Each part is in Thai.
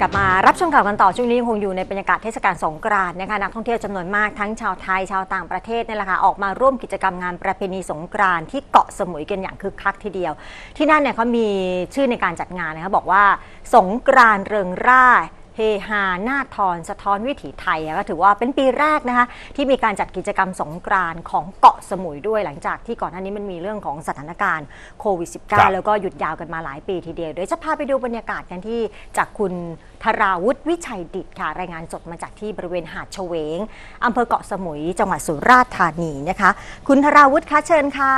กลับมารับชมข่าวกันต่อช่วงนี้ยังคงอยู่ในบรรยากาศเทศกาลสงกรานต์นะคะนักท่องเที่ยวจำนวนมากทั้งชาวไทยชาวต่างประเทศนี่แหละค่ะออกมาร่วมกิจกรรมงานประเพณีสงกรานต์ที่เกาะสมุยกันอย่างคึกคักทีเดียว ที่นั่นเนี่ยเขามีชื่อในการจัดงานนะคะบอกว่า สงกรานต์เริงร่า เฮฮาหน้าทอนสะท้อนวิถีไทยอะก็ถือว่าเป็นปีแรกนะคะที่มีการจัดกิจกรรมสงกรานต์ของเกาะสมุยด้วยหลังจากที่ก่อนหน้านี้มันมีเรื่องของสถานการณ์โควิดครับ -19 แล้วก็หยุดยาวกันมาหลายปีทีเดียวเดี๋ยวจะพาไปดูบรรยากาศกันที่จากคุณธราวุฒิวิชัยดิตค่ะ รายงานสดมาจากที่บริเวณหาดเฉวงอำเภอเกาะสมุย จังหวัดสุราษฎร์ธานีนะคะ คุณธราวุฒิคะเชิญค่ะ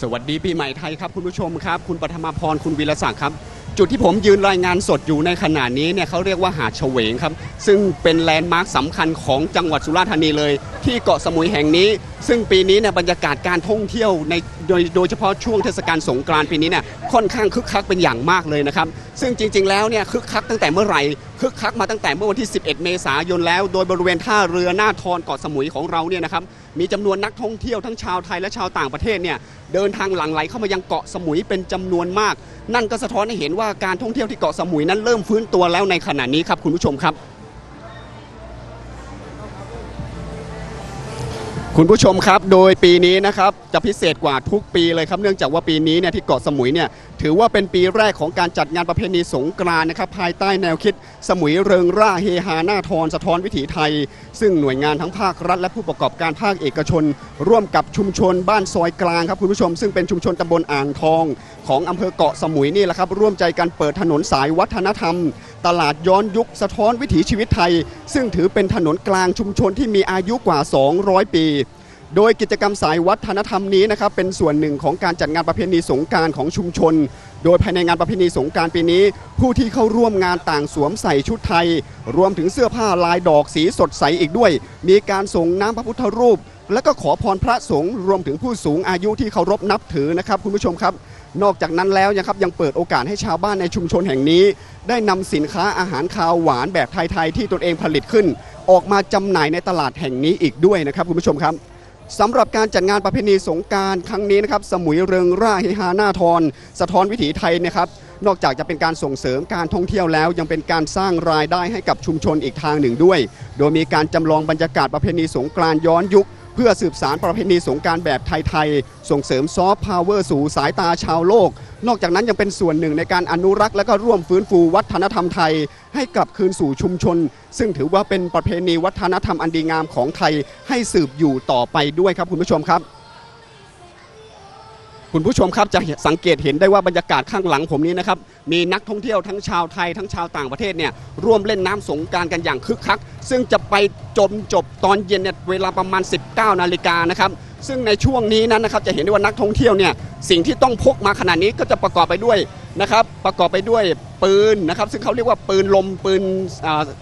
สวัสดีปีใหม่ไทยครับคุณผู้ชมครับ คุณปฐมาพรคุณวีรศักดิ์ครับ จุดที่ผมยืนรายงานสดอยู่ในขณะนี้เนี่ยเขาเรียกว่าหาดเฉวงครับ ซึ่งเป็นแลนด์มาร์คสำคัญของจังหวัดสุราษฎร์ธานีเลย ที่เกาะสมุยแห่งนี้ ซึ่งปีนี้เนี่ยบรรยากาศการท่องเที่ยวในโดยโดยเฉพาะช่วงเทศกาลสงกรานต์ปีนี้เนี่ยค่อนข้างคึกคักเป็นอย่างมากเลยนะครับซึ่งจริง ๆ แล้วเนี่ยคึกคักตั้งแต่เมื่อไหร่คึกคักมาตั้งแต่เมื่อวันที่ 11 เมษายนแล้ว โดยบริเวณท่าเรือหน้าทอนเกาะสมุยของเราเนี่ยนะครับมีจำนวนนักท่องเที่ยวทั้งชาวไทยและชาวต่างประเทศเนี่ยเดินทางหลั่งไหลเข้ามายังเกาะสมุยเป็นจำนวนมาก นั่นก็สะท้อนให้เห็นว่าการท่องเที่ยวที่เกาะสมุยนั้นเริ่มฟื้นตัวแล้วในขณะนี้ครับคุณผู้ชมครับ คุณผู้ชมครับ โดยปีนี้นะครับจะพิเศษกว่าทุกปีเลยครับ เนื่องจากว่าปีนี้เนี่ยที่เกาะสมุยเนี่ยถือว่าเป็นปีแรกของการจัดงานประเพณีสงกรานต์นะครับภายใต้แนวคิดสมุยเริงร่าเฮฮาหน้าทอนสะท้อนวิถีไทย ซึ่งหน่วยงานทั้งภาครัฐ และผู้ประกอบการภาคเอกชน ร่วมกับชุมชนบ้านซอยกลางครับคุณผู้ชม ซึ่งเป็นชุมชนตำบลอ่างทอง ของอำเภอเกาะสมุยนี่แหละครับร่วมใจกันเปิดถนนสายวัฒนธรรม ตลาดย้อนยุคสะท้อนวิถีชีวิตไทย ซึ่งถือเป็นถนนกลางชุมชนที่มีอายุกว่า 200 ปี โดยกิจกรรมสายวัฒนธรรมนี้นะครับเป็นส่วนหนึ่งของการจัดงานประเพณีสงการของชุมชน โดยภายในงานประเพณีสงการปีนี้ ผู้ที่เข้าร่วมงานต่างสวมใส่ชุดไทย รวมถึงเสื้อผ้าลายดอกสีสดใสอีกด้วย มีการส่งน้ำพระพุทธรูป และก็ขอพรพระสงฆ์รวมถึงผู้สูงอายุที่เคารพนับถือนะครับคุณผู้ชมครับนอกจากนั้นแล้วนะครับยังเปิดโอกาสให้ชาวบ้านในชุมชนแห่งนี้ ได้นำสินค้าอาหารคาวหวานแบบไทยๆที่ตนเองผลิตขึ้น ออกมาจำหน่ายในตลาดแห่งนี้อีกด้วยนะครับคุณผู้ชมครับ สำหรับการจัดงานประเพณีสงกรารครั้งนี้นะครับสมุยเริงร่าเฮฮาหน้าทอนสะท้อนวิถีไทยนะครับนอกจากจะเป็นการส่งเสริมการท่องเที่ยวแล้ว ยังเป็นการสร้างรายได้ให้กับชุมชนอีกทางหนึ่งด้วย โดยมีการจำลองบรรยากาศประเพณีสงกรานต์ย้อนยุค เพื่อสืบสารประเพณีสงการแบบไทยๆ ส่งเสริมซอฟต์พาวเวอร์สู่สายตาชาวโลก นอกจากนั้นยังเป็นส่วนหนึ่งในการอนุรักษ์และก็ร่วมฟื้นฟูวัฒนธรรมไทย ให้กลับคืนสู่ชุมชน ซึ่งถือว่าเป็นประเพณีวัฒนธรรมอันดีงามของไทยให้สืบอยู่ต่อไปด้วยครับคุณผู้ชมครับ คุณผู้ชมครับจะสังเกตเห็นได้ว่าบรรยากาศข้างหลังผมนี้นะครับมีนักท่องเที่ยวทั้งชาวไทยทั้งชาวต่างประเทศเนี่ยร่วมเล่นน้ำสงการกันอย่างคึกคัก ซึ่งจะไปจมจบตอนเย็นเนี่ยเวลาประมาณ 19นาฬิกานะครับซึ่งในช่วงนี้นั้นนะครับจะเห็นได้ว่านักท่องเที่ยวเนี่ยสิ่งที่ต้องพกมาขนาดนี้ก็จะประกอบไปด้วย นะครับประกอบไปด้วยปืนนะครับซึ่งเขาเรียกว่าปืนลมปืน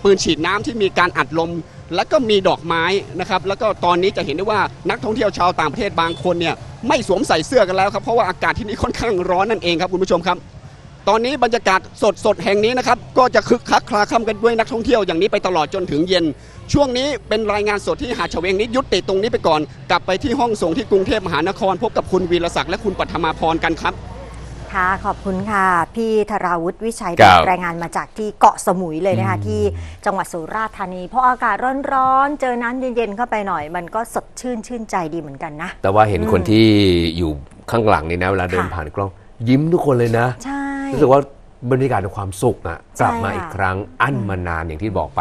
ปืนฉีดน้ำที่มีการอัดลม แล้วก็มีดอกไม้นะครับแล้วก็ตอนนี้จะเห็นได้ว่านักท่องเที่ยวชาวต่างประเทศบางคนเนี่ยไม่สวมใส่เสื้อกันแล้วครับเพราะว่าอากาศที่นี่ค่อนข้างร้อนนั่นเองครับคุณผู้ชมครับ ตอนนี้บรรยากาศสดสดแห่งนี้นะครับก็จะคึกคักคลาคล่ำกันด้วยนักท่องเที่ยวอย่างนี้ไปตลอดจนถึงเย็น ช่วงนี้เป็นรายงานสดที่หาดเฉวงนี้ยุติตรงนี้ไปก่อน กลับไปที่ห้องส่งที่กรุงเทพมหานคร พบกับคุณวีรศักดิ์และคุณปัทมาพรกันครับ ค่ะขอบคุณค่ะ พี่ธราวุฒิวิชัยครับรายงานมาจากที่เกาะสมุยเลยนะคะ ที่จังหวัดสุราษฎร์ธานี เพราะอากาศร้อนๆ เจอน้ำเย็นๆ เข้าไปหน่อย มันก็สดชื่นชื่นใจดีเหมือนกันนะ แต่ว่าเห็นอืมคนที่อยู่ข้างหลังนี่นะเวลาเดินค่ะ ผ่านกล้อง ยิ้มทุกคนเลยนะ ใช่ รู้สึกว่าบรรยากาศของความสุขอะกลับมาใช่ค่ะอีกครั้งอั้นมานานอย่างที่บอกไป